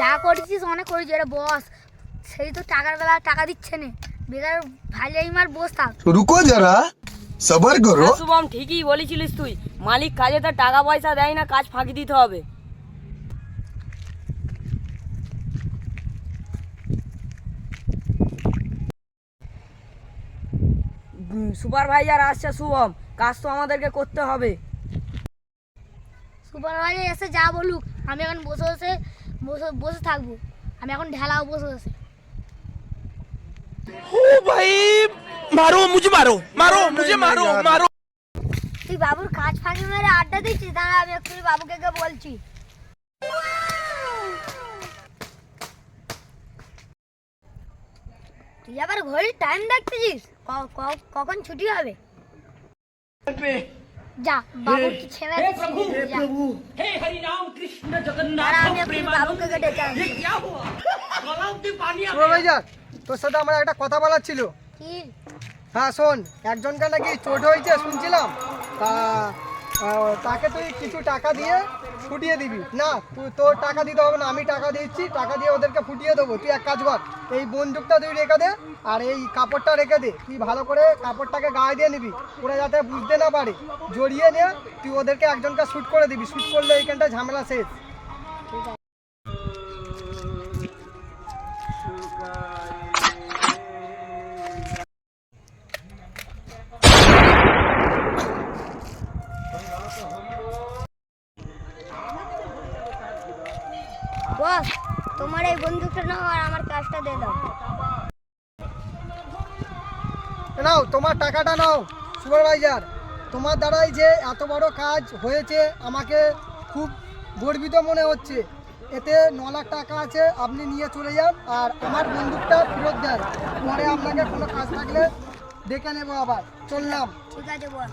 যা করেছিস অনেক করেছি। এটা বস সেই তো টাকার বেলা টাকা দিচ্ছে না। বেকার ভালাই মার বস থাক। রুকো যারা সবার করো। হ্যাঁ, শুভম ঠিকই বলেছিলিস তুই। মালিক কাজে তার টাকা পয়সা দেয় না কাজ ফাঁকি দিতে হবে। সুপারভাইজার আসছে শুভম। কাজ তো আমাদেরকে করতে হবে। সুপারভাইজার এসে যা বলুক আমি এখন বসে বসে বসে বসে থাকব। আমি এখন ঢেলাও বসে বসে। ও ভাই মারো মুঝে মারো মারো মুঝে মারো মারো। তুই বাবুর কাজ ফাঁকি মেরে আড্ডা দিচ্ছিস? তা আমি একটু বাবুকে গিয়ে বলছি। তুই আবার ঘড়ির টাইম দেখতেছিস? কখন ছুটি হবে? যা বাবুকে ছেড়ে দে প্রভু হে প্রভু। হে হরি কৃষ্ণ জগন্নাথ এ কি হুয়া পানি ভাই যা তোর সাথে আমার একটা কথা বলার ছিল। কি? হ্যাঁ শোন একজনকে নাকি চোট হয়েছে শুনছিলাম। তা তাকে তুই কিছু টাকা দিয়ে ফুটিয়ে দিবি। না তোর টাকা দিতে হবে না, আমি টাকা দিচ্ছি, টাকা দিয়ে ওদেরকে ফুটিয়ে দেবো। তুই এক কাজ কর, এই বন্দুকটা তুই রেখে দে, আর এই কাপড়টা রেখে দে। তুই ভালো করে কাপড়টাকে গায়ে দিয়ে নিবি ওরা যাতে বুঝতে না পারে। জড়িয়ে নিয়ে তুই ওদেরকে একজনকে শ্যুট করে দিবি। শ্যুট করলে এইখানটা ঝামেলা শেষ। বস তোমার এই বন্দুকটা নাও আর আমার কাজটা দিয়ে দাও। নাও তোমার টাকাটা নাও সুপারভাইজার। তোমার দ্বারাই যে এত বড় কাজ হয়েছে আমাকে খুব গর্বিত মনে হচ্ছে। এতে ন লাখ টাকা আছে আপনি নিয়ে চলে যান আর আমার বন্দুকটা ফেরত দেন। পরে আপনাকে কোনো কাজ থাকলে ডেকে নেব আবার। চললাম। ঠিক আছে বস।